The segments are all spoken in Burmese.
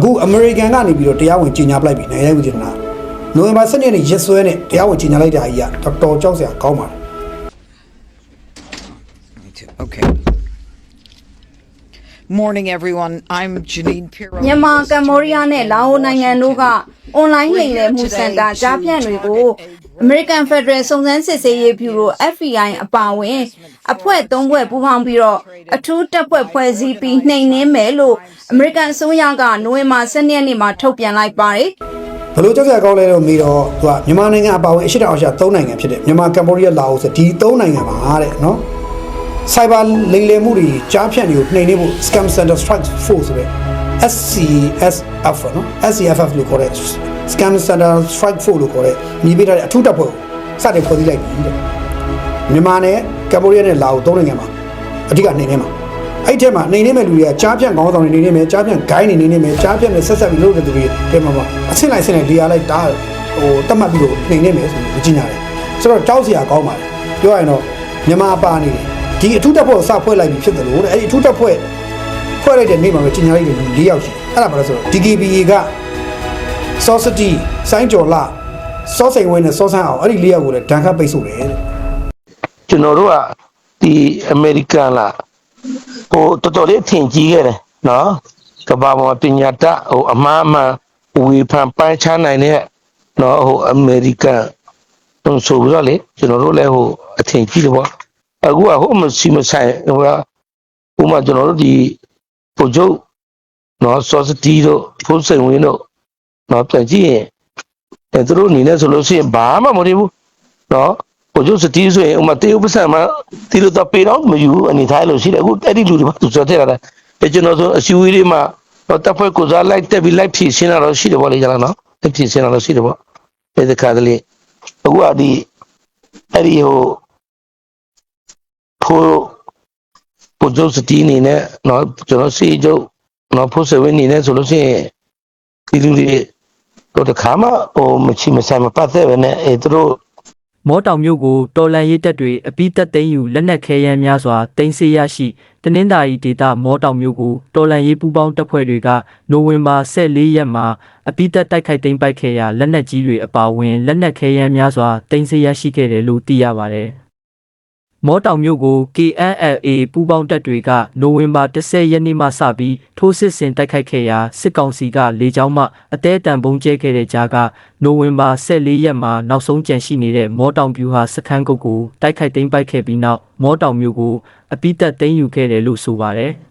အခုအမေရိကန်ကနေပြီးတော့တရားဝင်ကြီးညာပလိုက်ပြီနိုင်ငံရေးဝန်ကြီးဌာနနိုဝင်ဘာ7ရက်နေ့ရက်စွဲနဲ့တရားဝင်ကြီးညာလိုက်တာကြီးကတော်တော်ကြောက်စရာကောင်းပါတယ် Me too. Okay. Morning, everyone. I'm Janine Pirro. မြန်မာကမ္ဘောဒီးယားနဲ့လာအိုနိုင်ငံတို့ကအွန်လိုင်းလိမ်လည်မှုစင်တာကြားဖြန့်တွေကို American Federal စုံစမ်းစစ်ဆေးရေးဗျူရို FBI အပါအဝင် အဖွဲ့၃ဖွဲ့ပူးပေါင်းပြီးတော့အထူးတပ်ဖွဲ့ဖွဲ့စည်းပြီးနှိမ်နင်းမယ်လို့ American အစိုးရကနိုဝင်ဘာ12ရက်နေ့မှာထုတ်ပြန်လိုက်ပါတယ်ဘယ်လိုကြောက်စရာကောင်းလဲလို့မေးတော့သူကမြန်မာနိုင်ငံအပါအဝင်အရှေ့တောင်အာရှ၃နိုင်ငံဖြစ်တဲ့မြန်မာကမ္ဘောဒီးယားလာအိုဆိုဒီ၃နိုင်ငံမှာတဲ့နော် cyber လိမ်လည်မှုတွေကြားဖြန့်တွေကိုနှိမ်နင်းဖို့ scam center strike force ဆိုတဲ့ SCSF နော် SCFF လို့ခေါ်တဲ့ scam center strike force လို့ခေါ်တဲ့ညီပေးထားတဲ့အထူးတပ်ဖွဲ့ကိုစတင်ဖွဲ့စည်းလိုက်ပြီတဲ့မြန်မာနဲ့ကမ္ဘောဒီးယားနဲ့လာအို၃နိုင်ငံမှာအဓိကနှိမ်နင်းမှာအဲ့ဒီထဲမှာနှိမ်နင်းမဲ့လူတွေကကြားဖြန့်ခေါင်းဆောင်တွေနှိမ်နင်းမယ်ကြားဖြန့်ဂိုင်းတွေနှိမ်နင်းမယ်ကြားဖြန့်နဲ့ဆက်ဆက်ပြီးလုပ်တဲ့သူတွေတဲမှာမှာအဆင့်လိုက်ဆင့်လိုက်လေယာလိုက်တာဟိုတတ်မှတ်ပြီးတော့နှိမ်နင်းမယ်ဆိုပြီးကြီးညာတယ်ဆိုတော့ကြောက်စရာကောင်းပါတယ်ပြောရရင်တော့မြန်မာပါနေတယ် ဒီအထူးတပ်ဖွဲ့ကိုစဖွဲ့လိုက်ပြီဖြစ်တယ်လို့တဲ့အဲ့ဒီအထူးတပ်ဖွဲ့ဖွဲ့လိုက်တဲ့နေ့မှာပဲကြီးညာလိုက်တယ်လူ၄ယောက်ရှိတယ်အဲ့ဒါဘာလဲဆိုတော့ DKBA ကစောစတီစိုင်းကျော်လာစောစိန်ဝင်းနဲ့စောဆန်းအောင်အဲ့ဒီလေးယောက်ကိုလည်းဒဏ်ခတ်ပိတ်ဆို့တယ်တဲ့ကျွန်တော်တို့ကဒီအမေရိကန်လာဟိုတော်တော်လေးထင်ကြီးခဲ့တယ်နော်ကမ္ဘာပေါ်မှာပညာတတ်ဟိုအမှားအမှန်ဝေဖန်ပိုင်းခြားနိုင်တဲ့နော်ဟိုအမေရိကန်တုံးဆိုပြီးတော့လေကျွန်တော်တို့လည်းဟိုအထင်ကြီးတယ်ပေါ့ အခုကဟိုမရှိမဆိုင်ဟိုကဥမာကျွန်တော်တို့ဒီပို့ချုပ်နော်စောစတီတို့ဖိုးစိန်ဝင်းတို့နော်ပြန်ကြည့်ရင်အဲသူတို့အနေနဲ့ဆိုလို့ရှိရင်ဘာမှမလုပ်ဘူးနော်ကိုကျိုးစတီးဆိုရင်ဥမာတေးဥပစံမှာတီလို့တော့ပေတော့မယူဘူးအနေထားလို့ရှိတယ်အခုအဲ့ဒီလူတွေပါသူဆိုတဲ့တာလေကျွန်တော်ဆိုအစီအဝေးလေးမှာတော့တပ်ဖွဲ့ကိုစားလိုက်တက်ပြီးလိုက်ဖြည့်ရှင်းတာတော့ရှိတယ်ပေါ့လေကျလားနော်တက်ဖြည့်ရှင်းတာတော့ရှိတယ်ပေါ့ဒီတခါတလေအခုကဒီအဲ့ဒီဟို ဖိုးကိုကျိုးစတီးအနေနဲ့နော်ကျွန်တော်စီကျုပ်နော်ဖိုးစဝင်းအနေနဲ့ဆိုလို့ရှိရင်ဒီလူတွေတော့တခါမှဟိုမချီမဆိုင်မပတ်သက်ပဲနဲ့အဲသူတို့မောတောင်မြို့ကိုတော်လန်ရေးတပ်တွေအပိသက်သိမ်းယူလက်နက်ခဲယမ်းများစွာတင်ဆေးရရှိတနင်္သာရီဒေသမောတောင်မြို့ကိုတော်လန်ရေးပူးပေါင်းတပ်ဖွဲ့တွေကနိုဝင်ဘာ14ရက်မှာအပိသက်တိုက်ခိုက်သိမ်းပိုက်ခဲ့ရာလက်နက်ကြီးတွေအပါအဝင်လက်နက်ခဲယမ်းများစွာတင်ဆေးရရှိခဲ့တယ်လို့သိရပါတယ်။ မောတောင်မြို့ကို KNLA ပူးပေါင်းတပ်တွေကနိုဝင်ဘာ10ရက်နေ့မှစပြီးထိုးစစ်ဆင်တိုက်ခိုက်ခဲ့ရာစစ်ကောင်စီကလေကြောင်းမှအသေးအတန်ပုံကျဲခဲ့တဲ့ကြားကနိုဝင်ဘာ14ရက်မှာနောက်ဆုံးကြန့်ရှိနေတဲ့မောတောင်ပြူဟာစခန်းကုတ်ကိုတိုက်ခိုက်သိမ်းပိုက်ခဲ့ပြီးနောက်မောတောင်မြို့ကိုအပိသက်သိမ်းယူခဲ့တယ်လို့ဆိုပါတယ်။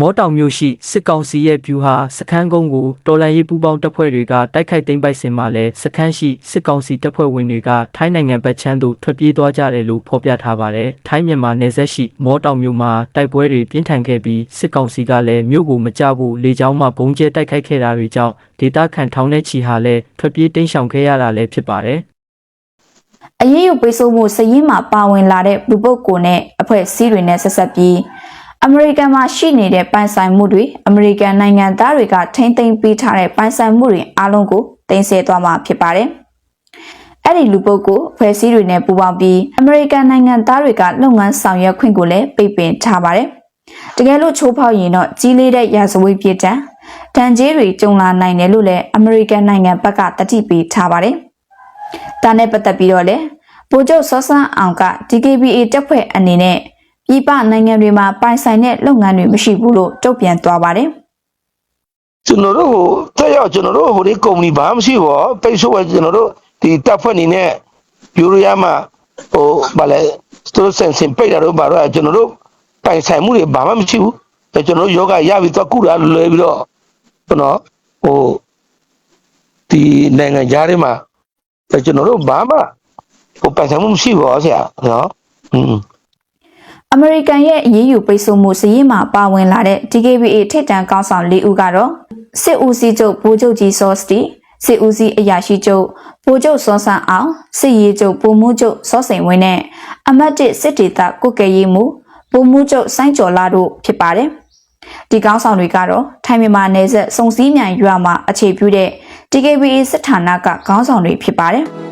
မောတောင်မြို့ရှိစစ်ကောင်စီရဲ့ဗျူဟာစခန်းကုန်းကိုတော်လန်ရေးပူးပေါင်းတပ်ဖွဲ့တွေကတိုက်ခိုက်သိမ်းပိုက်စဉ်မှာလဲစခန်းရှိစစ်ကောင်စီတပ်ဖွဲ့ဝင်တွေကထိုင်းနိုင်ငံဘက်ချမ်းသို့ထွက်ပြေးသွားကြတယ်လို့ဖော်ပြထားပါတယ်။ထိုင်းမြန်မာနယ်စပ်ရှိမောတောင်မြို့မှာတိုက်ပွဲတွေပြင်းထန်ခဲ့ပြီးစစ်ကောင်စီကလည်းမြို့ကိုမကြဖို့လေကြောင်းမှဘုံကျဲတိုက်ခိုက်ခဲ့တာတွေကြောင့်ဒေသခံထောင်ထဲချီဟာလည်းထွက်ပြေးတိမ်းရှောင်ခဲ့ရတာလည်းဖြစ်ပါတယ်။အရေးယူပိတ်ဆို့မှုစည်ရင်းမှာပါဝင်လာတဲ့လူပုဂ္ဂိုလ်နဲ့အဖွဲ့အစည်းတွေနဲ့ဆက်ဆက်ပြီး အမေရိကန်မှာရှိနေတဲ့ပိုင်ဆိုင်မှုတွေအမေရိကန်နိုင်ငံသားတွေကထိမ့်သိမ်းပေးထားတဲ့ပိုင်ဆိုင်မှုတွေအားလုံးကိုတင်ဆက်သွားမှာဖြစ်ပါတယ်။အဲ့ဒီလူပုဂ္ဂိုလ်အဖွဲ့အစည်းတွေနဲ့ပူးပေါင်းပြီးအမေရိကန်နိုင်ငံသားတွေကလုပ်ငန်းဆောင်ရွက်ခွင့်ကိုလည်းပိတ်ပင်ထားပါတယ်။တကယ်လို့ချိုးဖောက်ရင်တော့ကြီးလေးတဲ့ရာဇဝတ်ပြစ်ဒဏ်တန်ကြေးတွေကြုံလာနိုင်တယ်လို့လည်းအမေရိကန်နိုင်ငံဘက်ကတတိပေးထားပါတယ်။ဒါနဲ့ပတ်သက်ပြီးတော့လည်းဗိုလ်ချုပ်စောစန်းအောင်က DKBA တပ်ဖွဲ့အနေနဲ့ ပြည်ပနိုင်ငံတွေမှာပိုင်ဆိုင်တဲ့လုပ်ငန်းတွေမရှိဘူးလို့တုံ့ပြန်သွားပါတယ်ကျွန်တော်တို့ဟိုတက်ရောက်ကျွန်တော်တို့ဟိုဒီကုမ္ပဏီဘာမှမရှိဘူးပေါ့ပိတ်ဆို့ပဲကျွန်တော်တို့ဒီတပ်ဖွဲ့နေနဲ့ယူရီးယားမှာဟိုဗာလဲစတိုဆန်စင်ပိတ်တာတော့ဘာတော့ကျွန်တော်တို့ပိုင်ဆိုင်မှုတွေဘာမှမရှိဘူးအဲကျွန်တော်တို့ယောဂရပြီးတော့ကုတာလွယ်ပြီးတော့ကျွန်တော်ဟိုဒီနိုင်ငံသားတွေမှာအဲကျွန်တော်တို့ဘာမှဟိုပိုင်ဆိုင်မှုမရှိဘူးဟောဆရာနော်อืม။ အမေရိကန်ရဲ့အရေးယူပိတ်ဆို့မှုစည်ရင်းမှာပါဝင်လာတဲ့ DKBA ထိပ်တန်းကောင်းဆောင်၄ဦးကတော့စစ်ဦးစီးချုပ်ဗိုလ်ချုပ်ကြီးစောစတီစစ်ဦးစီးအရာရှိချုပ်ဗိုလ်ချုပ်စောဆန်းအောင်စစ်ရေးချုပ်ဗိုလ်မှူးချုပ်စောစိန်ဝင်းနဲ့အမတ်တစ်စစ်ဒေသကုတ်ကဲရေးမှုဗိုလ်မှူးချုပ်စိုင်းကျော်လာတို့ဖြစ်ပါတယ်။ဒီကောင်းဆောင်တွေကတော့ထိုင်းမြန်မာနယ်စပ်စုံစည်းမြိုင်ရွာမှာအခြေပြုတဲ့ DKBA စစ်ဌာနကခေါင်းဆောင်တွေဖြစ်ပါတယ်။